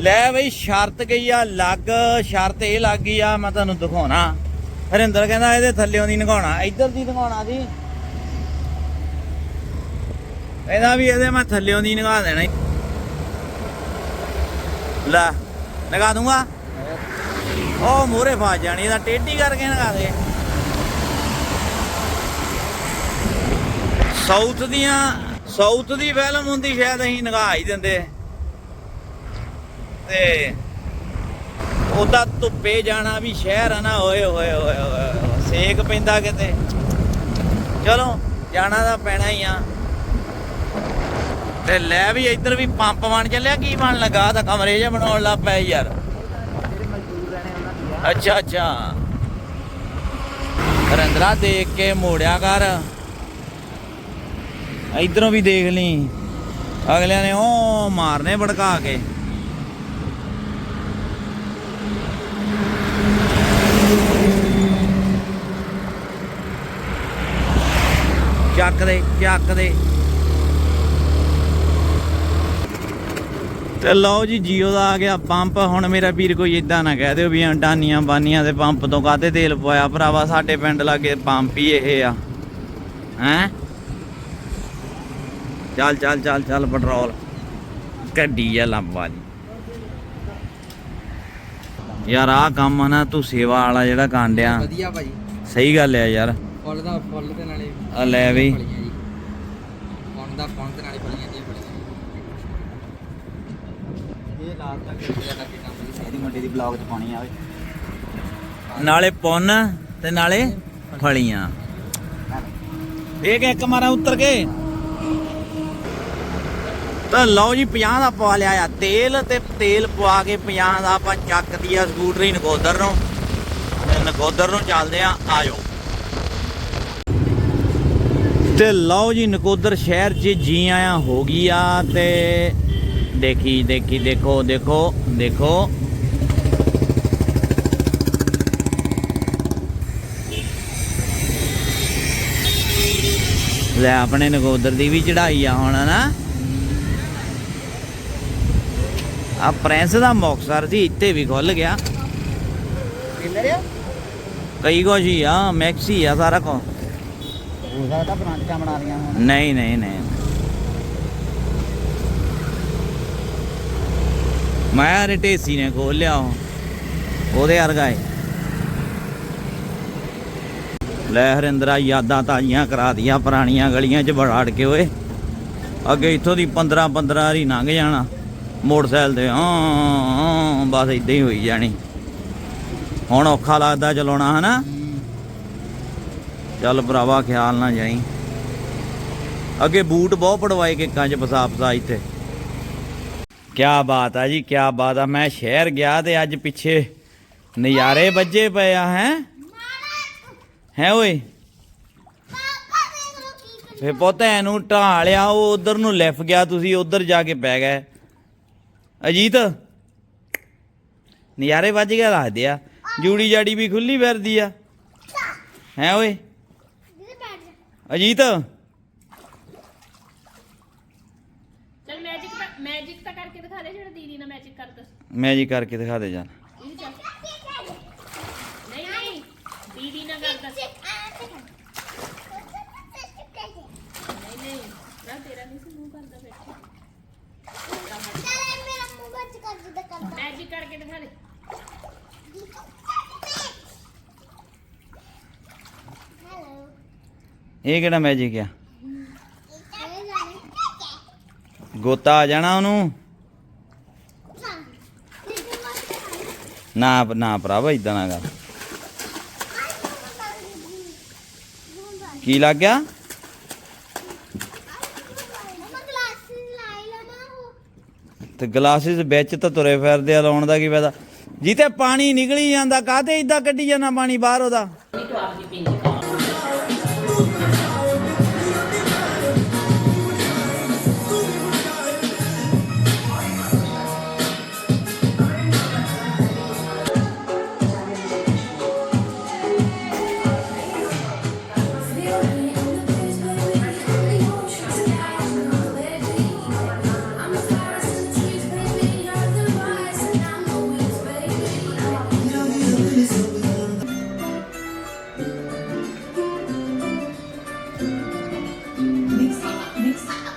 ਲੈ ਬਈ, ਸ਼ਰਤ ਗਈ ਆ, ਲੱਗ। ਸ਼ਰਤ ਇਹ ਲੱਗ ਗਈ ਆ, ਮੈਂ ਤੁਹਾਨੂੰ ਦਿਖਾਉਣਾ। ਹਰਿੰਦਰ ਕਹਿੰਦਾ ਇਹਦੇ ਥੱਲਿਓਂ ਦੀ ਨਗਾਉਣਾ, ਇੱਧਰ ਦੀ ਨਗਾਉਣਾ ਸੀ ਕਹਿੰਦਾ ਵੀ ਇਹਦੇ ਮੈਂ ਥੱਲਿਓਂ ਦੀ ਨਗਾ ਦੇਣਾ ਲੈ, ਨਗਾ ਦੂੰਗਾ। ਉਹ ਮੂਰੇ ਫਸ ਜਾਣੀ, ਇਹਦਾ ਟੇਢੀ ਕਰਕੇ ਨਗਾ ਦੇ। ਸਾਊਥ ਦੀਆਂ, ਸਾਊਥ ਦੀ ਫਿਲਮ ਹੁੰਦੀ, ਸ਼ਾਇਦ ਅਸੀਂ ਨਗਾ ਹੀ ਦਿੰਦੇ। ਤੇ ਉਹਦਾ ਧੁੱਪੇ ਜਾਣਾ ਵੀ ਸ਼ਹਿਰ ਆ ਨਾ, ਓਏ ਹੋਏ ਹੋਏ ਹੋਏ ਸੇਕ ਪੈਂਦਾ ਕਿਤੇ। ਚਲੋ, ਜਾਣਾ ਤਾਂ ਪੈਣਾ ਹੀ ਆ। ਤੇ ਲੈ ਵੀ ਇੱਧਰ ਵੀ ਪੰਪ ਬਣ ਚੱਲਿਆ, ਕੀ ਬਣ ਲੱਗਾ? ਤਾਂ ਕਮਰੇ ਜਿਹਾ ਬਣਾਉਣ ਲੱਗ ਪਿਆ ਯਾਰ। ਅੱਛਾ ਅੱਛਾ। ਹਰਿੰਦਰਾ ਦੇਖ ਕੇ ਮੋੜਿਆ ਕਰ। ਇਧਰੋਂ ਵੀ ਦੇਖ ਲਈ। ਅਗਲਿਆਂ ਨੇ ਉਹ ਮਾਰਨੇ ਭੜਕਾ ਕੇ। ਚੱਕ ਦੇ ਚੱਕ ਦੇ। ਤੇ ਲਓ ਜੀ ਜੀਓ ਦਾ ਆ ਗਿਆ ਪੰਪ। ਹੁਣ ਮੇਰਾ ਵੀਰ ਕੋਈ ਇਦਾਂ ਨਾ ਕਹਿ ਦਿਓ ਵੀ ਅੰਡਾਨੀਆਂ ਬਾਨੀਆਂ ਦੇ ਪੰਪ ਤੋਂ ਕਾਤੇ ਤੇਲ ਪਵਾਇਆ। ਭਰਾਵਾ ਸਾਡੇ ਪਿੰਡ ਲਾਗੇ ਪੰਪ ਹੀ ਇਹ ਆ। ਹੈਂ? ਚੱਲ ਚੱਲ ਚੱਲ ਚੱਲ ਪੈਟਰੋਲ। ਗੱਡੀ ਆ ਲੰਬਾ ਜੀ ਯਾਰ ਆ ਕੰਮ ਨਾ ਤੂੰ ਸੇਵਾ ਵਾਲਾ ਜਿਹੜਾ ਕਾਂਡਿਆ। ਵਧੀਆ ਭਾਜੀ ਸਹੀ ਗੱਲ ਆ ਯਾਰ। ਫੁੱਲ ਦਾ ਫੁੱਲ ਦੇ ਨਾਲੇ ਆ ਲੈ ਵੀ। ਫਲੀਆਂ ਜੀ। ਫੁੱਲ ਦਾ ਫੁੱਲ ਦੇ ਨਾਲੇ ਫਲੀਆਂ ਦੀਆਂ ਫਲੀਆਂ ਇਹ ਲਾਲ ਤੱਕ ਜਿਹੜਾ ਲੱਗੇ ਕੰਮ ਜੀ ਇਹਦੀ ਮੰਡੀ ਦੀ ਬਲੌਗ 'ਚ ਪਾਣੀ ਆਵੇ ਨਾਲੇ ਪੁੰਨ ਤੇ ਨਾਲੇ ਫਲੀਆਂ। ਇਹ ਕਿ ਇੱਕ ਮਾਰਾ ਉੱਤਰ ਕੇ? ਤਾਂ ਲਓ ਜੀ 50 ਦਾ ਪਵਾ ਲਿਆ ਆ। ਤੇਲ ਤੇ ਤੇਲ ਪਵਾ ਕੇ 50 ਦਾ ਆਪਾਂ ਚੱਕਦੀ ਆ ਸਕੂਟਰੀ ਨਕੋਦਰ ਨੂੰ। ਤੇ ਨਕੋਦਰ ਨੂੰ ਚੱਲਦੇ ਆ ਆਜੋ ਤੇ ਲਓ ਜੀ ਨਕੋਦਰ ਸ਼ਹਿਰ 'ਚ ਜੀ ਆਇਆ ਹੋ ਗਈ ਆ ਤੇ ਦੇਖੀ ਦੇਖੀ ਦੇਖੋ ਦੇਖੋ ਦੇਖੋ। ਲੈ ਆਪਣੇ ਨਗੋਦਰ ਦੀ ਵੀ ਚੜਾਈ ਆ ਹੁਣ ਨਾ ਆ ਪ੍ਰਿੰਸ ਦਾ ਮੁਕਸਰ ਸੀ ਇੱਥੇ ਵੀ ਖੁੱਲ ਗਿਆ। ਕਈ ਹੀ ਆ ਮੈਕਸੀ ਆ ਸਾਰਾ ਕੋ ਹੋ ਸਕਦਾ ਬ੍ਰਾਂਚਾਂ ਬਣਾ ਲੀਆਂ ਹੁਣ। ਨਹੀਂ ਨਹੀਂ ਨਹੀਂ। ਮੈਂ ਰਟੇਸੀ ਨੇ ਖੋਲ ਲਿਆ ਉਹਦੇ ਵਰਗਾ ਏ। ਲੈ ਹਰਿੰਦਰਾ, ਯਾਦਾਂ ਤਾਜ਼ੀਆਂ ਕਰਾ ਦੀਆਂ ਪੁਰਾਣੀਆਂ ਗਲੀਆਂ 'ਚ ਵੜਾੜ ਕੇ ਓਏ। ਅੱਗੇ ਇੱਥੋਂ ਦੀ 15 15 ਵਾਰੀ ਲੰਘ ਜਾਣਾ। ਮੋਟਰਸਾਈਕਲ ਤੇ ਹਾਂ ਬਸ ਇਦਾਂ ਹੀ ਹੋਈ ਜਾਣੀ। ਹੁਣ ਔਖਾ ਲੱਗਦਾ ਚਲਾਉਣਾ, ਹਨਾ? ਚੱਲ ਭਰਾਵਾ, ਖਿਆਲ ਨਾ ਜਾਈ। ਅੱਗੇ ਬੂਟ ਬਹੁਤ ਪੜਵਾਏ ਕੇ 'ਚ ਫਸਾ ਫਸਾ ਇੱਥੇ। ਕਿਆ ਬਾਤ ਆ ਜੀ, ਕਿਆ ਬਾਤ ਆ। ਮੈਂ ਸ਼ਹਿਰ ਗਿਆ ਤੇ ਅੱਜ ਪਿੱਛੇ ਨਜ਼ਾਰੇ ਵੱਜੇ ਪਏ ਆ, ਹੈ? ਹੈ ਓਏ? ਫੇ ਪੋਤੇ ਨੂੰ ਢਾਲਿਆ ਉਹ ਉਧਰ ਨੂੰ ਲਿਫ ਗਿਆ, ਤੁਸੀਂ ਉਧਰ ਜਾ ਕੇ ਪੈ ਗਏ। ਅਜੀਤ, ਨਜ਼ਾਰੇ ਵੱਜ ਗਿਆ ਲੱਗਦੇ ਆ। ਜੂੜੀ ਜਾੜੀ ਵੀ ਖੁੱਲੀ ਫਿਰਦੀ ਆ। ਹੈ ਓਏ? ਅਜੀਤ। ਚਲ ਮੈਜਿਕ ਤਾਂ ਮੈਜਿਕ ਤਾਂ ਕਰਕੇ ਦਿਖਾ ਦੇ ਜਿਹੜਾ ਦੀਦੀ ਨਾਲ ਮੈਜਿਕ ਕਰਦਾ। ਮੈਜਿਕ ਕਰਕੇ ਦਿਖਾ ਦੇ ਜਾਨ। ਇਹ ਚੱਲ। ਨਹੀਂ ਨਹੀਂ ਦੀਦੀ ਨਾਲ ਕਰਦਾ ਨਹੀਂ ਨਹੀਂ। ਨਾ ਤੇਰਾ ਨਹੀਂ ਸੀ ਮੂੰਹ ਕਰਦਾ ਬੈਠਾ। ਮੈਜਿਕ ਕਰਕੇ ਦਿਖਾ ਦੇ। ਇਹ ਕਿਹੜਾ ਮੈਜਿਕ ਆ? ਗੋਤਾ ਆ ਜਾਣਾ ਉਹਨੂੰ? ਨਾ ਨਾ ਭਰਾਵਾ ਇਦਾਂ ਨਾ ਕਰ। ਕੀ ਲੱਗ ਗਿਆ? ਤੇ ਗਲਾਸਿਸ ਵਿੱਚ ਤਾਂ ਤੁਰੇ ਫਿਰਦੇ ਆ, ਲਾਉਣ ਦਾ ਕੀ ਫਾਇਦਾ? ਜਿੱਤੇ ਪਾਣੀ ਨਿਕਲੀ ਜਾਂਦਾ, ਕਾਹਤੇ ਇਦਾਂ ਕੱਢੀ ਜਾਂਦਾ ਪਾਣੀ ਬਾਹਰ ਉਹਦਾ?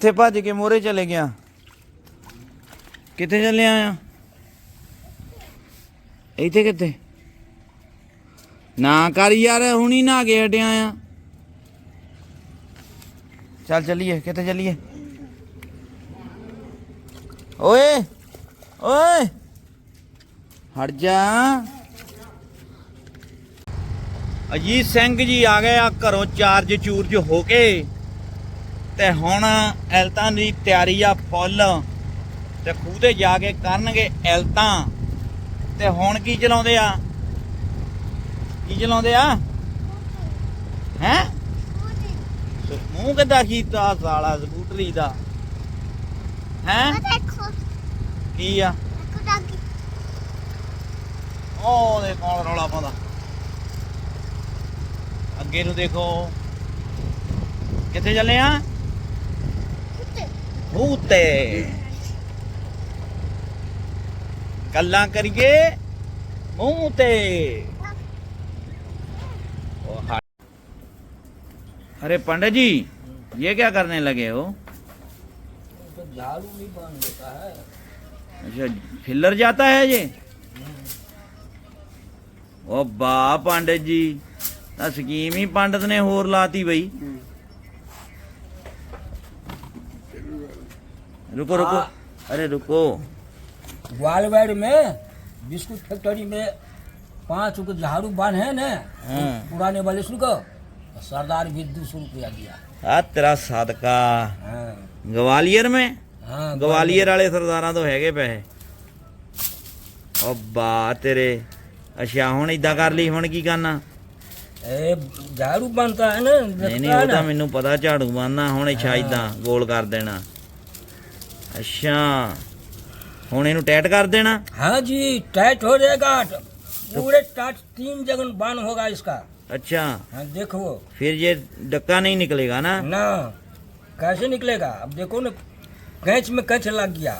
ਕਿੱਥੇ ਭੱਜ ਕੇ ਮੋਰੇ ਚਲੇ ਗਿਆ? ਕਿੱਥੇ ਚੱਲਿਆ ਆ ਇੱਥੇ ਕਿੱਥੇ? ਨਾ ਕਰ ਯਾਰ, ਹੁਣੀ ਨਾ ਕੇ ਹਟਿਆ ਆ। ਚੱਲ ਚੱਲੀਏ, ਕਿੱਥੇ ਚੱਲੀਏ? ਓਏ ਓਏ, ਹਟ ਜਾ। ਅਜੀਤ ਸਿੰਘ ਜੀ ਆ ਗਏ ਆ, ਘਰੋਂ ਚਾਰਜ ਚੂਰਜ ਹੋ ਕੇ। ਤੇ ਹੁਣ ਐਲਤਾਂ ਦੀ ਤਿਆਰੀ ਆ ਫੁੱਲ ਤੇ ਖੂਹ ਤੇ ਜਾ ਕੇ ਕਰਨਗੇ ਐਲਤਾਂ। ਤੇ ਹੁਣ ਕੀ ਚਲਾਉਂਦੇ ਆ? ਕੀ ਚਲਾਉਂਦੇ ਆ? ਹੈ? ਮੂੰਹ ਕਿੱਦਾਂ ਕੀਤਾ ਸਾਲਾ ਸਕੂਟਰੀ ਦਾ? ਹੈ? ਕੀ ਆ? ਦੇਖੋ ਉਹ ਦੇ ਕੌਣ ਰੌਲਾ ਪਾਉਂਦਾ। ਅੱਗੇ ਨੂੰ ਦੇਖੋ। ਕਿੱਥੇ ਚੱਲੇ ਆ? ਕੁੱਤੇ ਮੂੰਹ ਤੇ ਕੱਲਾਂ ਕਰੀਏ ਮੂੰਹ ਤੇ ओ हा- अरे पंडित जी ये क्या करने लगे हो झाड़ू भी बन देता है अच्छा फिलर जाता है ये ओ वाह पंडित जी ਤਾਂ ਸਕੀਮ ਹੀ ਪੰਡਤ ਨੇ ਹੋਰ ਲਾਤੀ ਬਈ रुको रुको अरे रुको ग्वालवाड़ में बिस्कुट फैक्ट्री में पांच को झाड़ू बांध है ना हाँ। पुराने वाले सुन को सरदार भी दो सौ रुपया दिया ਆ ਤੇਰਾ ਸਦਕਾ हाँ ਗਵਾਲੀਅਰ में हाँ ਗਵਾਲੀਅਰ ਵਾਲੇ ਸਰਦਾਰਾਂ ਤੋਂ ਹੈਗੇ ਪੈਸੇ ਓ ਬਾ ਤੇਰੇ ਅੱਛਾ ਹੁਣ ਇਦਾਂ ਕਰ ਲਈ ਹੁਣ ਕੀ ਕਰਨਾ ए, झाड़ू बनता है ना ਨਹੀਂ ਨਹੀਂ लगता है ਉਹ ਤਾਂ ना ਮੈਨੂੰ ਪਤਾ ਝਾੜੂ ਮਾਰਨਾ ਹੁਣ ਅੱਛਾ ਇਦਾਂ ਗੋਲ ਕਰ ਦੇਣਾ ਅੱਛਾ ਹੁਣ ਇਹਨੂੰ ਟੈਟ ਕਰ ਦੇਣਾ हाँ जी टाइट हो जाएगा पूरे टाइट तीन जगह बांध होगा इसका अच्छा हाँ देखो फिर ये डक्का नहीं निकलेगा ना ना कैसे निकलेगा अब देखो ना कैच में कैच लग गया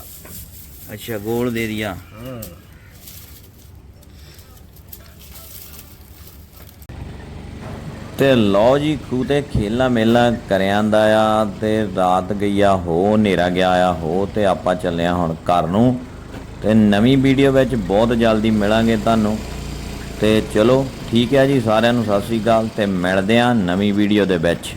अच्छा गोल दे दिया हम्म। ਤੇ ਲਓ ਜੀ, ਖੂਹ ਤੇ ਖੇਲਾ ਮੇਲਾ ਕਰਿਆਂ ਦਾ ਆ ਤੇ ਰਾਤ ਗਈ ਆ, ਹੋ ਹਨੇਰਾ ਗਿਆ ਆ, ਹੋ ਤੇ ਆਪਾਂ ਚੱਲਿਆ ਹੁਣ ਘਰ ਨੂੰ। ਤੇ ਨਵੀਂ ਵੀਡੀਓ ਵਿੱਚ ਬਹੁਤ ਜਲਦੀ ਮਿਲਾਂਗੇ ਤੁਹਾਨੂੰ। ਤੇ ਚਲੋ, ਠੀਕ ਹੈ ਜੀ, ਸਾਰਿਆਂ ਨੂੰ ਸਤਿ ਸ੍ਰੀ ਅਕਾਲ ਤੇ ਮਿਲਦੇ ਆ ਨਵੀਂ ਵੀਡੀਓ ਦੇ ਵਿੱਚ।